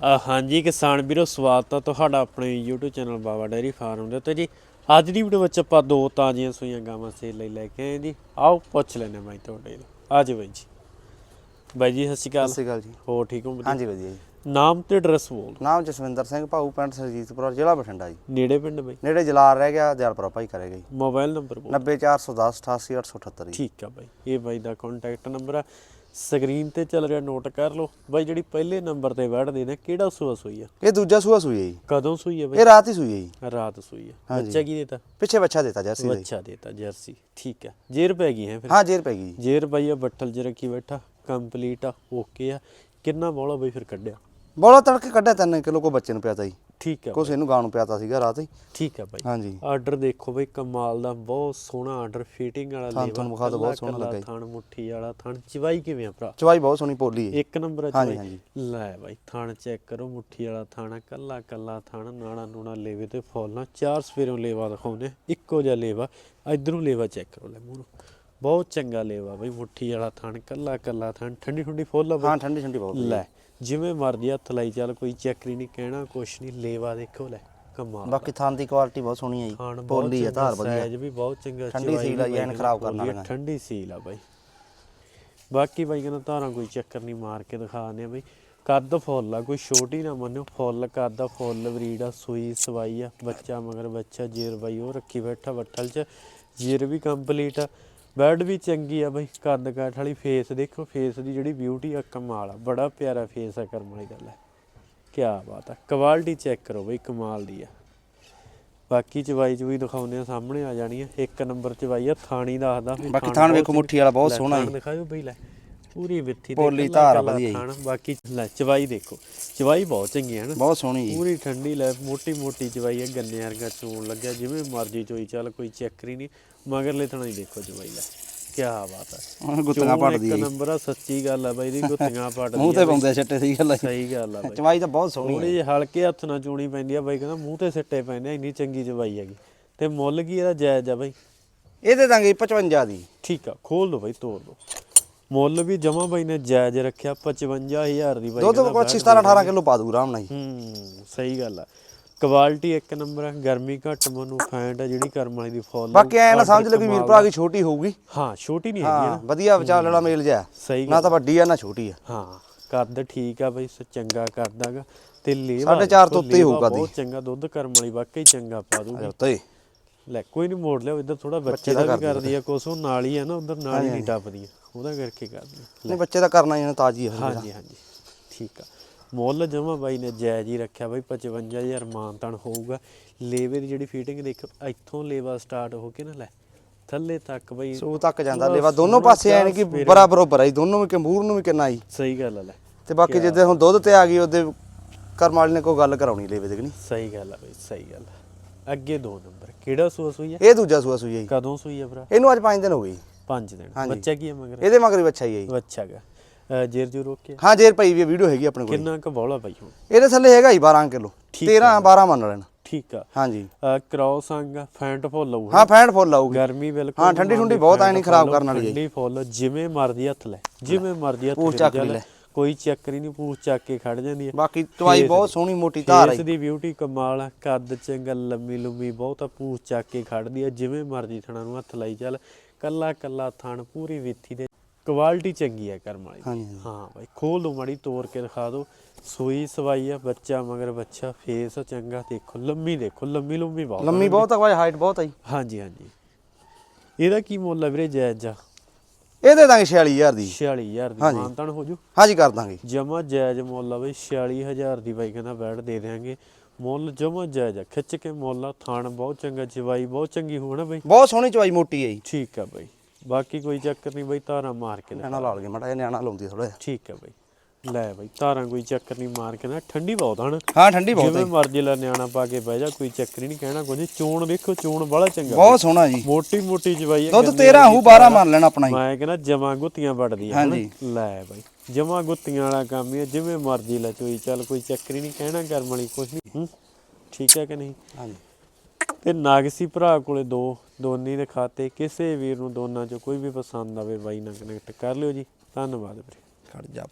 ਹਾਂਜੀ ਕਿਸਾਨ ਵੀਰੋ ਸਵਾਗਤ ਹੈ ਤੁਹਾਡਾ ਆਪਣੇ YouTube channel Baba dairy farm ਦੇ ਉੱਤੇ ਜੀ। ਅੱਜ ਦੀ ਵੀਡੀਓ ਵਿੱਚ ਆਪਾਂ ਦੋ ਤਾਜ਼ੀਆਂ ਸੂਈਆਂ ਗਾਵਾਂ ਸੇਲ ਲਈ ਲੈ ਕੇ ਆਏ ਜੀ। ਆਓ ਪੁੱਛ ਲੈਣੇ ਬਾਈ ਤੁਹਾਡੇ ਤੋਂ। ਆ ਜਾਓ ਬਾਈ ਜੀ। ਬਾਈ ਜੀ ਸਤਿ ਸ਼੍ਰੀ ਅਕਾਲ। ਸਤਿ ਸ਼੍ਰੀ ਅਕਾਲ ਜੀ। ਹੋ ਠੀਕ ਹੋ? ਹਾਂਜੀ ਵਧੀਆ ਜੀ। ਨਾਮ ਤੇ ਐਡਰੈਸ ਬੋਲ। ਨਾਮ ਜਸਵਿੰਦਰ ਸਿੰਘ ਭਾਊ ਪਿੰਡ ਸਰਜੀਤਪੁਰ ਜ਼ਿਲ੍ਹਾ ਬਠਿੰਡਾ ਜੀ। ਨੇੜੇ ਪਿੰਡ ਬਾਈ? ਨੇੜੇ ਜਲਾਲ ਰਹਿ ਗਿਆ ਦਿਆਲਪੁਰਾ ਭਾਈ ਕਰੇਗਾ ਜੀ ਮੋਬਾਈਲ ਨੰਬਰ ਬੋਲ। 90410 88878 ਜੀ। ਠੀਕ ਆ ਬਾਈ। ਇਹ ਬਾਈ ਦਾ ਕੰਟੈਕਟ ਨੰਬਰ ਆ। ਸਕਰੀਨ ਤੇ ਚੱਲ ਰਿਹਾ ਨੋਟ ਕਰ ਲਓ। ਬਾਈ ਜਿਹੜੀ ਪਹਿਲੇ ਨੰਬਰ ਤੇ ਵੜਦੇ ਨੇ ਕਿਹੜਾ ਸੂਆ ਸੂਈ ਆ? ਇਹ ਦੂਜਾ ਸੂਆ ਸੂਈ ਹੈ ਜੀ। ਕਦੋਂ ਸੂਈ ਆ ਬਾਈ? ਇਹ ਰਾਤ ਹੀ ਸੂਈ ਹੈ ਜੀ। ਰਾਤ ਸੂਈ ਆ। ਹਾਂਜੀ। ਬੱਚਾ ਕੀ ਦੇਤਾ? ਪਿੱਛੇ ਬੱਚਾ ਦਿੱਤਾ ਜਰਸੀ ਦਾ ਜੀ। ਬੱਚਾ ਦੇਤਾ ਜਰਸੀ। ਠੀਕ ਆ। ਜੇਰ ਪੈ ਗਈ ਹੈ ਫਿਰ? ਹਾਂ ਜੇਰ ਪੈ ਗਈ ਜੀ। ਜੇਰ ਬਾਈ ਆ ਬੱਠਲ ਚ ਰੱਖੀ ਬੈਠਾ। ਕੰਪਲੀਟ ਆ ਓਕੇ ਆ। ਕਿੰਨਾ ਬੋਲਾ ਬਈ ਫਿਰ ਕੱਢਿਆ? ਬੋਲਾ ਤੜਕੇ ਕੱਢਿਆ 3 ਕਿਲੋ ਕੋ ਬੱਚੇ ਨੂੰ ਪਿਆਤਾ ਜੀ। ਠੀਕ ਆ ਕੁਛ ਇਹਨੂੰ ਗਾਂ ਨੂੰ ਪਿਆਤਾ ਸੀਗਾ ਰਾਤ ਹੀ। ਠੀਕ ਆ ਬਾਈ। ਹਾਂਜੀ। ਆਰਡਰ ਦੇਖੋ ਬਈ ਕਮਾਲ ਦਾ ਬਹੁਤ ਸੋਹਣਾ ਆਰਡਰ ਫਿਟਿੰਗ ਵਾਲਾ ਥਣ ਤੁਹਾਨੂੰ ਵਿਖਾ ਬਹੁਤ ਸੋਹਣਾ ਲੱਗਾ। ਥਣ ਮੁੱਠੀ ਵਾਲਾ ਥਣ। ਚਵਾਈ ਕਿਵੇਂ ਆ ਭਰਾ? ਚਵਾਈ ਬਹੁਤ ਸੋਹਣੀ ਪੋਲੀ ਹੈ ਇੱਕ ਨੰਬਰ ਆ ਹਾਂਜੀ, ਚਵਾਈ। ਹਾਂਜੀ। ਲੈ ਬਾਈ ਥਣ ਚੈੱਕ ਕਰੋ ਮੁੱਠੀ ਵਾਲਾ ਥਣ ਕੱਲਾ ਕੱਲਾ ਥਣ ਨਾੜਾ ਨੂਣਾ ਲੇਵੇ ਤੇ ਫੁੱਲ ਚਾਰ ਸਵੇਰੋਂ ਲੇਵਾ ਦਿਖਾਉਂਦੇ ਇੱਕੋ ਜਿਹਾ ਲੇਵਾ ਇਧਰੋਂ ਲੇਵਾ ਚੈੱਕ ਕਰੋ ਲੈ ਮੂੰਹ ਬਹੁਤ ਚੰਗਾ ਲੇਵਾ ਬਈ ਮੁੱਠੀ ਵਾਲਾ ਥਣ ਕੱਲਾ ਕੱਲਾ ਥਣ ਠੰਡੀ ਠੰਡੀ ਫੁੱਲ ਆ ਬਈ। ਹਾਂ ਠੰਡੀ ਠੰਡੀ ਬਹੁਤ ਲੈ ਜਿਵੇਂ ਮਰਜ਼ੀ ਹੱਥ ਲਾਈ ਚੱਲ ਕੋਈ ਚੱਕਰੀ ਨਹੀਂ ਕਹਿਣਾ ਕੁਛ ਨਹੀਂ ਲੇਵਾ ਦੇਖੋ ਲੈ ਕਮਾਲ ਬਾਕੀ ਥਾਂ ਦੀ ਕੁਆਲਿਟੀ ਬਹੁਤ ਸੋਹਣੀ ਹੈ ਖਾਣ ਜੀ ਬਹੁਤ ਪੋਲੀ ਹੈ ਧਾਰ ਵਧੀਆ। ਸਾਈਜ਼ ਵੀ ਬਹੁਤ ਚੰਗਾ ਠੰਡੀ ਚਵਾਈ ਸੀਲ ਆ ਵੀ ਜੀ, ਐਨ ਬਾਈ ਖਰਾਬ ਕਰਨ ਵਾਲੀਆਂ। ਠੰਡੀ ਸੀਲ ਆ ਬਾਈ। ਬਾਕੀ ਬਾਈ ਕਹਿੰਦਾ ਧਾਰਾਂ ਕੋਈ ਚੱਕਰ ਨਹੀਂ ਮਾਰ ਕੇ ਦਿਖਾ ਦਿੰਦੇ ਆ ਬਾਈ। ਕੱਦ ਫੁੱਲ ਆ ਕੋਈ ਛੋਟੀ ਨਾ ਮੰਨਿਓ ਫੁੱਲ ਕੱਦ ਆ ਫੁੱਲ ਬਰੀਡ ਆ ਸੂਈ ਸਵਾਈ ਆ ਬੱਚਾ ਮਗਰ ਬੱਚਾ ਜੇਰ ਬਾਈ ਉਹ ਰੱਖੀ ਬੈਠਾ ਬੱਠਲ 'ਚ ਜੇਰ ਵੀ ਕੰਪਲੀਟ ਆ। ਬੈਡ ਵੀ ਚੰਗੀ ਆ ਬਾਈ ਕੱਦ ਕਾਠ ਵਾਲੀ ਫੇਸ ਦੇਖੋ ਫੇਸ ਦੀ ਜਿਹੜੀ ਬਿਊਟੀ ਆ ਕਮਾਲ ਆ ਬੜਾ ਪਿਆਰਾ ਫੇਸ ਆ ਕਰਮ ਵਾਲੀ ਗੱਲ ਹੈ ਕੀ ਬਾਤ ਆ ਕੁਆਲਿਟੀ ਚੈੱਕ ਕਰੋ ਬਈ ਕਮਾਲ ਦੀ ਆ। ਬਾਕੀ ਚਵਾਈ ਚ ਵੀ ਦਿਖਾਉਂਦੇ ਆ ਸਾਹਮਣੇ ਆ ਜਾਣੀ ਆ ਇੱਕ ਨੰਬਰ ਚਵਾਈ ਆ ਥਾਣੀ ਦੱਸਦਾ ਬਾਕੀ ਥਾਣ ਵੇਖੋ ਮੁੱਠੀ ਵਾਲਾ ਬਹੁਤ ਸੋਹਣਾ ਜੀ। ਦਿਖਾਇਓ ਬਈ ਲੈ ਪੂਰੀ ਵਿੱਥੀ ਤੇ ਪੋਲੀ ਧਾਰ ਆ ਵਧੀਆ। ਥਾਣ, ਬਾਕੀ ਲੈ ਚਵਾਈ ਦੇਖੋ ਚਵਾਈ ਬਹੁਤ ਚੰਗੀ ਹੈ ਨਾ। ਬਹੁਤ ਸੋਹਣੀ ਜੀ। ਪੂਰੀ ਠੰਡੀ ਲੈ ਮੋਟੀ ਮੋਟੀ ਚਵਾਈ ਹੈ ਗੰਨੇ ਵਰਗਾ ਚੂਣ ਲੱਗਿਆ ਜਿਵੇਂ ਮਰਜ਼ੀ ਚੋਈ ਚੱਲ ਕੋਈ ਚੱਕਰੀ ਨਹੀਂ ਮਗਰਲੇ ਥਣਾ ਹੀ ਦੇਖੋ ਚਵਾਈ ਲੈ। ਕੀ ਬਾਤ ਹੈ ਗੁੱਤੀਆਂ ਚੋਣ ਪੜਦੀ ਇੱਕ ਨੰਬਰ ਆ ਸੱਚੀ ਗੱਲ ਆ ਬਾਈ ਦੀ ਗੁੱਤੀਆਂ ਪੜਦੀ ਮੂੰਹ ਤੇ ਪਾਉਂਦੇ ਆ ਛੱਟੇ ਸਹੀ ਗੱਲ ਜੀ। ਸਹੀ ਗੱਲ ਆ ਬਾਈ। ਚਵਾਈ ਤਾਂ ਬਹੁਤ ਸੋਹਣੀ ਥੋੜੀ ਜਿਹੀ ਹਲਕੇ ਹੱਥ ਨਾਲ ਚੂਣੀ ਪੈਂਦੀ ਆ ਬਾਈ ਕਹਿੰਦਾ ਮੂੰਹ ਤੇ ਸਿੱਟੇ ਪੈਂਦੇ ਆ ਇੰਨੀ ਚੰਗੀ ਚਵਾਈ ਹੈਗੀ। ਤੇ ਮੁੱਲ ਕੀ ਇਹਦਾ ਜਾਇਜ਼ ਆ ਬਾਈ? ਇਹ ਦੇ ਦਾਂਗੇ 55 ਦੀ। ਠੀਕ ਆ ਖੋਲ ਦੋ ਬਾਈ ਤੋੜ ਦੋ। ਮੁੱਲ ਵੀ ਜਮਾ ਬਾਈ ਨੇ ਜਾਇਜ਼ ਰੱਖਿਆ 55000 ਦੀ ਬਾਈ ਦੁੱਧ ਕੋਈ 17 18 ਕਿਲੋ ਪਾ ਦੂ ਆਰਾਮ ਨਾਲ ਹੂੰ ਸਹੀ ਗੱਲ ਆ। ਕੁਆਲਿਟੀ ਇੱਕ ਨੰਬਰ ਆ ਗਰਮੀ ਘੱਟ ਮਨੂੰ ਫੈਂਟ ਆ ਜਿਹੜੀ ਕਰਮ ਵਾਲੀ ਦੀ ਫੁੱਲ ਬਾਕੀ ਐ ਨਾ ਸਮਝ ਲੈ ਵੀ ਵੀਰ ਭਰਾ ਕੀ ਛੋਟੀ ਹੋਊਗੀ। ਹਾਂ ਛੋਟੀ ਨਹੀਂ ਹੈਗੀ ਹਾਂ ਨਾ। ਵਧੀਆ ਵਿਚਾਰ ਲੈਣਾ ਮੇਲ ਜਾ ਸਹੀ ਨਾ ਤਾਂ ਵੱਡੀ ਆ ਨਾ ਛੋਟੀ ਆ। ਹਾਂ ਕੱਦ ਠੀਕ ਆ ਬਈ ਚੰਗਾ ਕਰਦਾਗਾ। ਤੇ ਲੇਵਾ ਸਾਢੇ ਚਾਰ ਦੇਖੋ, ਤੋਂ ਉੱਤੇ ਹੀ ਹੋਊਗਾ ਦੀ। ਬਹੁਤ ਚੰਗਾ ਦੁੱਧ ਕਰਮ ਵਾਲੀ ਵਾਕਈ ਚੰਗਾ ਪਾ ਦੂਗੀ। ਉੱਤੇ ਲੈ ਕੋਈ ਨਹੀਂ ਮੋੜ ਲਿਆ ਇੱਧਰ ਥੋੜਾ ਬੱਚੇ ਦਾ ਦਾ ਵੀ ਕਰਦੀ ਆ। ਉਹ ਨਾਲ ਹੀ ਆ ਨਾ ਉਧਰ ਨਾਲ ਹੀ ਨਹੀਂ ਟੱਪਦੀਆਂ ਉਹਦਾ ਕਰਕੇ ਕਰਦੀ। ਨਹੀਂ ਬੱਚੇ ਦਾ ਕਰਨਾ ਹੀ ਨਾ ਤਾਜੀ ਹਾਂਜੀ ਹਾਂਜੀ ਠੀਕ ਆ। ਮੁੱਲ ਜਮਾ ਬਾਈ ਨੇ ਜਾਇਜ਼ ਹੀ ਰੱਖਿਆ ਬਾਈ 55000 ਮਾਨਤਨ ਹੋਊਗਾ। ਲੇਵੇ ਦੀ ਜਿਹੜੀ ਫੀਟਿੰਗ ਦੇਖ ਇੱਥੋਂ ਲੇਵਾ ਸਟਾਰਟ ਹੋ ਕੇ ਨਾ ਲੈ ਥੱਲੇ ਤੱਕ ਬਾਈ ਸੂ ਤੱਕ ਜਾਂਦਾ ਲੇਵਾ ਦੋਨੋਂ ਪਾਸੇ ਐ ਨਹੀਂ ਕਿ ਬਰਾਬਰ ਬਰਾਬਰ ਆਈ ਦੋਨੋਂ ਵੀ ਕੰਬੂਰ ਨੂੰ ਵੀ ਕਿੰਨਾ ਆਈ ਸਹੀ ਗੱਲ ਆ ਲੈ। ਤੇ ਬਾਕੀ ਜਿੱਦੇ ਹੁਣ ਦੁੱਧ ਤੇ ਆ ਗਈ ਉਹਦੇ ਕਰਮ ਵਾਲੀ ਨੇ ਕੋਈ ਗੱਲ ਕਰਾਉਣੀ ਲੇਵੇ ਦੇ ਕਿ ਨਹੀਂ? ਸਹੀ ਗੱਲ ਆ ਬਾਈ ਸਹੀ ਗੱਲ ਅੱਗੇ ਦੋ ਨੰਬਰ ਕਿਹੜਾ ਸੂਆ ਸੂਈ ਇਹ ਦੂਜਾ ਸੂਆ ਸੂਈ ਆ ਜੀ। ਕਦੋਂ ਸੂਈ ਭਰਾ? ਇਹਨੂੰ ਅੱਜ 5 ਦਿਨ ਹੋ ਗਏ ਜੀ। 5 ਦਿਨ। ਬੱਚਾ ਕੀ ਆ ਮਗਰ? ਇਹਦੇ ਮਗਰ ਵੀ ਬੱਚਾ ਹੀ ਜੀ। ਬੱਚਾ ਗਾ। ਜੇਰ ਜੂ ਰੋਕਿਆ ਹਾਂ ਜੇਰ ਪਈ ਵੀ ਵੀਡੀਓ ਹੈਗੀ ਆਪਣੇ ਕੋਲ। ਕਿੰਨਾ ਕੁ ਬੌਲਾ ਬਾਈ ਹੁਣ? ਇਹਦੇ ਥੱਲੇ ਹੈਗਾ ਜੀ 12 ਕਿਲੋ। ਠੀਕ 13 12 ਮੰਨ ਲੈਣ। ਠੀਕ ਆ। ਹਾਂਜੀ। ਕ੍ਰੋਸ ਅੰਗ ਫੈਂਟ ਫੁੱਲ ਆਊ ਹਾਂ ਫੈਂਟ ਫੁੱਲ ਆਊਗੀ। ਗਰਮੀ ਬਿਲਕੁਲ ਹਾਂ, ਠੰਡੀ ਠੁੰਡੀ ਬਹੁਤ ਐ ਨੀ ਖਰਾਬ ਕਰਨ ਵਾਲੀ ਹੈ। ਠੰਡੀ ਫੁੱਲ ਜਿਵੇਂ ਮਰਜ਼ੀ ਹੱਥ ਲੈ ਜਿਵੇਂ ਮਰਜ਼ੀ ਹੱਥ ਚੱਕ ਲੈ। ਕੋਈ ਚੱਕਰ ਨਹੀਂ ਪੂਛ ਚੱਕ ਕੇ ਖੜ ਜਾਂਦੀ ਹੈ ਬਾਕੀ ਦਵਾਈ ਬਹੁਤ ਸੋਹਣੀ ਮੋਟੀ ਧਾਰ ਫੇਸ ਆਈ ਦੀ ਬਿਊਟੀ ਕਮਾਲ ਆ ਕੱਦ ਚੰਗਾ ਲੰਮੀ ਲੰਮੀ ਬਹੁਤ ਆ ਪੂਛ ਚੱਕ ਕੇ ਖੜਦੀ ਆ ਜਿਵੇਂ ਮਰਜ਼ੀ ਥਣਾ ਨੂੰ ਹੱਥ ਲਾਈ ਚੱਲ। ਕੱਲਾ ਕੱਲਾ ਥਣ ਪੂਰੀ ਵਿੱਥੀ ਦੇ ਕੁਆਲਿਟੀ ਚੰਗੀ ਆ ਕਰਮ ਵਾਲੀ। ਦੀ। ਹਾਂਜੀ, ਹਾਂਜੀ। ਹਾਂ ਬਾਈ ਖੋਲ ਦੋ ਮਾੜੀ ਤੋੜ ਕੇ ਦਿਖਾ ਦਿਓ ਸੂਈ ਸਵਾਈ ਆ ਬੱਚਾ ਮਗਰ ਬੱਚਾ ਫੇਸ ਚੰਗਾ ਦੇਖੋ ਲੰਮੀ ਦੇਖੋ ਲੰਮੀ ਲੰਮੀ ਬਹੁਤ ਆ। ਲੰਮੀ ਬਹੁਤ ਆ ਭਾਈ ਹਾਈਟ ਬਹੁਤ ਆ ਜੀ। ਹਾਂਜੀ ਹਾਂਜੀ। ਇਹਦਾ ਕੀ ਮੁੱਲ ਆ ਵੀਰੇ ਜਾਇਜ਼ ਆ? ਇਹ ਦੇ ਦਾਂਗੇ 46000 ਦੀ। 46000 ਦੀ। ਹਾਂਜੀ। ਮਾਨਤਨ ਹੋ ਜੂ? ਹਾਂਜੀ ਕਰ ਦਾਂਗੇ। ਜਮਾ ਜਾਇਜ਼ ਮੁੱਲ ਆ ਬਈ 46000 ਦੀ ਬਾਈ ਕਹਿੰਦਾ ਬੈਠ ਦੇ ਦੇਾਂਗੇ ਮੁੱਲ ਜਮਾ ਜਾਇਜ਼ ਆ। ਖਿੱਚ ਕੇ ਮੁੱਲ ਆ ਥਾਣ ਬਹੁਤ ਚੰਗਾ ਚਵਾਈ ਬਹੁਤ ਚੰਗੀ ਹੋਣਾ ਬਈ? ਬਹੁਤ ਸੋਹਣੀ ਚਵਾਈ ਮੋਟੀ ਹੈ ਜੀ। ਠੀਕ ਆ ਬਈ। ਬਾਕੀ ਕੋਈ ਚੱਕਰ ਨਹੀਂ ਬਈ ਧਾਰਾਂ ਮਾਰ ਕੇ ਨਿਆਣਾ ਲਾ ਲਗੇ ਮੜਾ ਨਿਆਣਾ ਲਾਉਂਦੀ ਥੋੜਾ ਜਿਹਾ। ਠੀਕ ਆ ਬਈ। ਲੈ ਬਈ ਧਾਰਾਂ ਕੋਈ ਚੱਕਰ ਨਹੀਂ ਮਾਰ ਕੇ ਨਾ ਠੰਡੀ ਬਹੁਤ ਹਨ? ਹਾਂ ਠੰਡੀ ਬਹੁਤ ਜਿਵੇਂ ਹੈ ਮਰਜ਼ੀ ਲੈ ਨਿਆਣਾ ਪਾ ਕੇ ਬਹਿ ਜਾ ਕੋਈ ਚੱਕਰ ਹੀ ਨਹੀਂ ਕਹਿਣਾ ਕੁਝ। ਚੋਣ ਦੇਖੋ ਚੋਣ ਬੜਾ ਚੰਗਾ ਬਹੁਤ ਸੋਹਣਾ ਜੀ। ਮੋਟੀ ਮੋਟੀ ਚਵਾਈ ਆ ਦੁੱਧ ਗੰਨੇ 13 ਵਰਗੀ ਹੂ 12 ਮੰਨ ਲੈਣਾ ਆਪਣਾ ਮੈਂ ਕਹਿੰਦਾ ਜਮਾ ਗੁੱਤੀਆਂ ਵੱਢਦੀ ਆ ਹਾਂਜੀ। ਹਨਾ? ਲੈ ਬਾਈ ਜਮਾ ਗੁੱਤੀਆਂ ਵਾਲਾ ਕੰਮ ਹੀ ਆ ਜਿਵੇਂ ਮਰਜ਼ੀ ਲੈ ਚੋਈ ਚੱਲ ਕੋਈ ਚੱਕਰ ਹੀ ਨਹੀਂ ਕਹਿਣਾ ਕਰਮ ਵਾਲੀ ਕੁਛ ਨਹੀਂ। ਹੂੰ? ਠੀਕ ਹੈ ਕਿ ਨਹੀਂ? ਹਾਂਜੀ। ਤੇ ਨਾਗਸੀ ਭਰਾ ਕੋਲੇ ਦੋ, ਦੋਨੀ ਦੇ ਖਾਤੇ, ਕਿਸੇ ਵੀਰ ਨੂੰ ਦੋਨਾਂ ਚੋਂ ਕੋਈ ਵੀ ਪਸੰਦ ਆਵੇ, ਬਾਈ ਨਾਲ ਕਨੈਕਟ ਕਰ ਲਿਓ ਜੀ। ਧੰਨਵਾਦ ਵੀਰੇ। ਖੜ ਜਾ